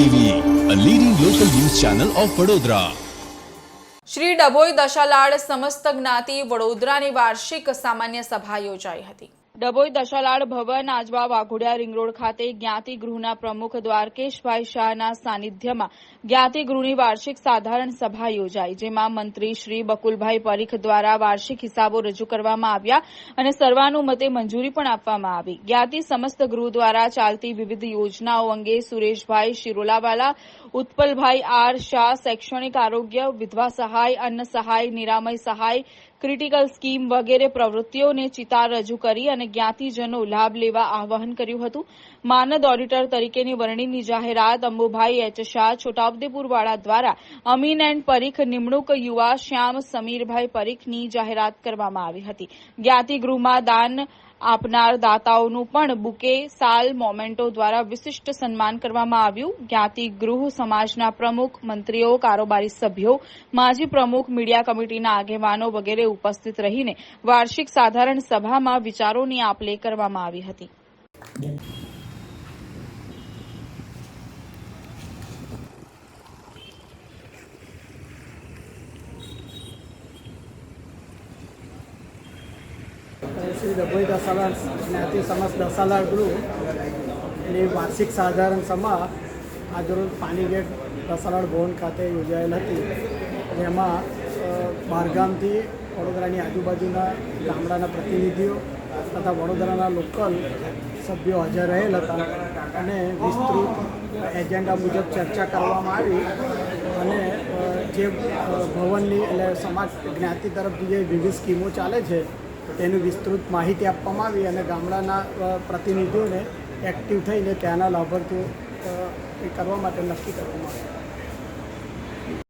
TV a leading local news channel of Vadodara Shri Dabhoi Dashalad સમસ્ત જ્ઞાતિ વડોદરાની વાર્ષિક સામાન્ય સભા યોજાઈ હતી. ડભોઈ દશાલાડ ભવન આજવા વાઘોડિયા રિંગ રોડ ખાતે જ્ઞાતિ ગૃહના પ્રમુખ દ્વારકેશભાઈ શાહના સાનિધ્યમાં જ્ઞાતિ ગૃહની વાર્ષિક સાધારણ સભા યોજાઈ, જેમાં મંત્રી શ્રી બકુલભાઈ પરીખ દ્વારા વાર્ષિક હિસાબો રજૂ કરવામાં આવ્યા અને સર્વાનુમતે મંજૂરી પણ આપવામાં આવી. જ્ઞાતિ સમસ્ત ગૃહ દ્વારા ચાલતી વિવિધ યોજનાઓ અંગે સુરેશભાઈ શિરોલાવાલા, ઉત્પલભાઈ આર શાહ, શૈક્ષણિક આરોગ્ય, વિધવા સહાય, અન્ન સહાય, નિરામય સહાય ક્રિટિકલ સ્કીમ વગેરે પ્રવૃત્તિઓને ચિતાર રજૂ કરી અને જ્ઞાતિજનો લાભ લેવા આહવાન કર્યું હતું. માનદ ઓડિટર તરીકેની વરણીની જાહેરાત અંબુભાઈ એચ શાહ છોટાઉદેપુરવાળા દ્વારા અમીન એન્ડ પરીખ નિમણૂક યુવા શ્યામ સમીરભાઈ પરીખની જાહેરાત કરવામાં આવી હતી. જ્ઞાતિ ગૃહમાં દાન આપનાર દાતાઓનું પણ બુકે, સાલ, મોમેન્ટો દ્વારા વિશિષ્ટ સન્માન કરવામાં આવ્યું. જ્ઞાતિ ગૃહ સમાજના પ્રમુખ, મંત્રીઓ, કારોબારી સભ્યો, માજી પ્રમુખ, મીડિયા કમિટીના આગેવાનો વગેરે ઉપસ્થિત રહીને વાર્ષિક સાધારણ સભામાં વિચારોની આપ લે કરવામાં આવી હતી. શ્રી રઘુભાઈ દસાલાલ જ્ઞાતિ સમાજ દસાલાલ ગૃહની વાર્ષિક સાધારણ સભા આજરોજ પાણીગેટ દસાલાડ ભવન ખાતે યોજાયેલ હતી. જેમાં બહારગામથી વડોદરાની આજુબાજુના ગામડાના પ્રતિનિધિઓ તથા વડોદરાના લોકલ સભ્યો હાજર રહેલ હતા અને વિસ્તૃત એજન્ડા મુજબ ચર્ચા કરવામાં આવી અને જે ભવનની એટલે સમાજ જ્ઞાતિ તરફથી જે વિવિધ સ્કીમો ચાલે છે તેની વિસ્તૃત માહિતી આપવામાં આવી અને ગામડાના પ્રતિનિધિઓને એક્ટિવ થઈને ત્યાંના લાભાર્થીઓ એ કરવા માટે નક્કી કરવામાં આવ્યું